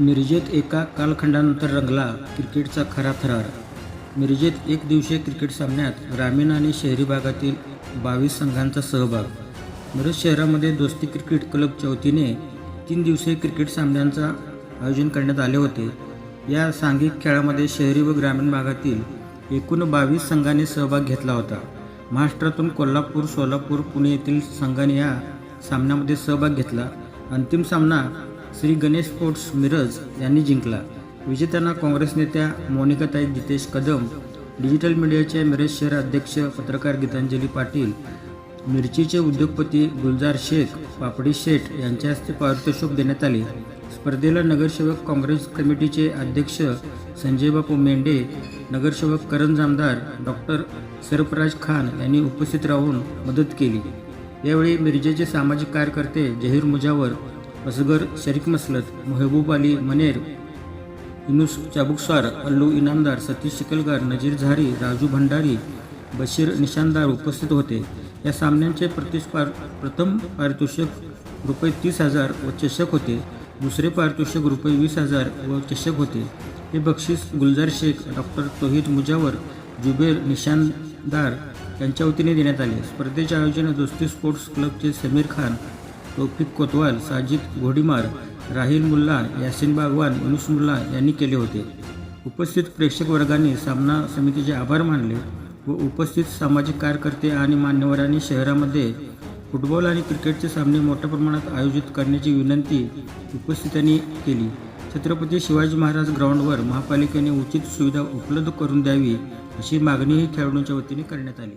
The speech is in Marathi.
मिरजेत एका कालखंडानंतर रंगला क्रिकेटचा खरा थरार मिरजेत एक दिवसीय क्रिकेट सामन्यात ग्रामीण आणि शहरी भागातील बावीस संघांचा सहभाग. मिरज शहरामध्ये दोस्ती क्रिकेट क्लबच्या वतीने तीन दिवसीय क्रिकेट सामन्यांचा आयोजन करण्यात आले होते. या सांघिक खेळामध्ये शहरी व ग्रामीण भागातील एकूण बावीस संघांनी सहभाग घेतला होता. महाराष्ट्रातून कोल्हापूर सोलापूर पुणे येथील संघाने या सामन्यामध्ये सहभाग घेतला. अंतिम सामना श्री गणेश स्पोर्ट्स मिरज यांनी जिंकला. विजेत्यांना काँग्रेस नेत्या मोनिकाताई जितेश कदम डिजिटल मीडियाचे मिरज शहर अध्यक्ष पत्रकार गीतांजली पाटील मिरचीचे उद्योगपती गुलजार शेख पापडी शेठ यांच्या हस्ते पारितोषिक देण्यात आले. स्पर्धेला नगरसेवक काँग्रेस कमिटीचे अध्यक्ष संजयबापू मेंढे नगरसेवक करण जामदार डॉक्टर सरफराज खान यांनी उपस्थित राहून मदत केली. यावेळी मिरजेचे सामाजिक कार्यकर्ते जहीर मुजावर असगर शरीक मसलत महबूब अली मनेर युनुस चाबुकस्वार अल्लू इनामदार सतीश शिकलगार नजीर झारी राजू भंडारी बशीर निशानदार उपस्थित होते. या सामन्यांचे प्रतिस्पार प्रथम पारितोषिक रुपये तीस हजार व चषक होते. दुसरे पारितोषिक रुपये वीस हजार व चषक होते. हे बक्षीस गुलजार शेख डॉक्टर तोहिद मुजावर जुबेर निशानदार यांच्या वतीने देण्यात आले. स्पर्धेचे आयोजन दोस्ती स्पोर्ट्स क्लबचे समीर खान तौफिक कोतवाल साजिद घोडीमार राहिल मुल्ला यासिन बागवान युनुस मुल्ला यांनी केले होते. उपस्थित प्रेक्षक वर्गाने सामना समितीचे आभार मानले व उपस्थित सामाजिक कार्यकर्ते आणि मान्यवरांनी शहरामध्ये फुटबॉल आणि क्रिकेटचे सामने मोठ्या प्रमाणात आयोजित करण्याची विनंती उपस्थितांनी केली. छत्रपती शिवाजी महाराज ग्राउंडवर महापालिकेने उचित सुविधा उपलब्ध करून द्यावी अशी मागणीही खेळाडूंच्या वतीने करण्यात आली.